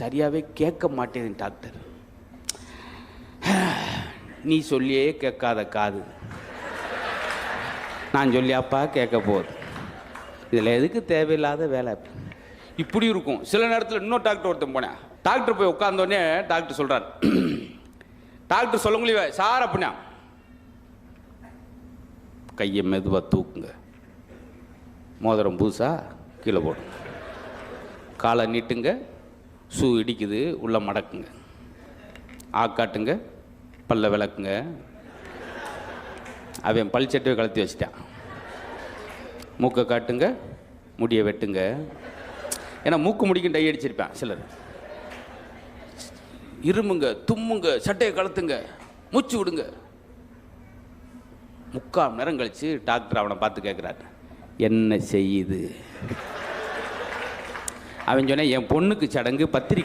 சரியாகவே கேட்க மாட்டேன் டாக்டர். நீ சொல்லியே கேட்காத காது. நான் சொல்லியாப்பா கேட்க போகுது. இதில் எதுக்கு தேவையில்லாத வேலை? இப்படி இருக்கும். சில நேரத்தில் இன்னொரு டாக்டர் ஒருத்தன் போனேன். டாக்டர் போய் உட்காந்தோடனே டாக்டர் சொல்கிறார் டாக்டர் சொல்ல முடியல சார் அப்படின்னா கையை மெதுவாக தூக்குங்க. மோதிரம் பூசா கீழே போடும் காலை நீட்டுங்க. ஷூ இடிக்குது உள்ள மடக்குங்க. ஆக்காட்டுங்க பல்ல விளக்குங்க. அவன் பல் சட்டை கலத்தி வச்சிட்டான். மூக்கை காட்டுங்க முடியை வெட்டுங்க. ஏன்னா மூக்கு முடிக்கும் டை அடிச்சிருப்பேன் சிலர். இருமுங்க தும்முங்க சட்டையை கலத்துங்க மூச்சு விடுங்க. முக்கால் நேரம் கழித்து டாக்டர் அவனை பார்த்து கேட்குறாரு என்ன செய்யுது? அவன் சொன்னேன் என் பொண்ணுக்கு சடங்கு பத்திரிக்கை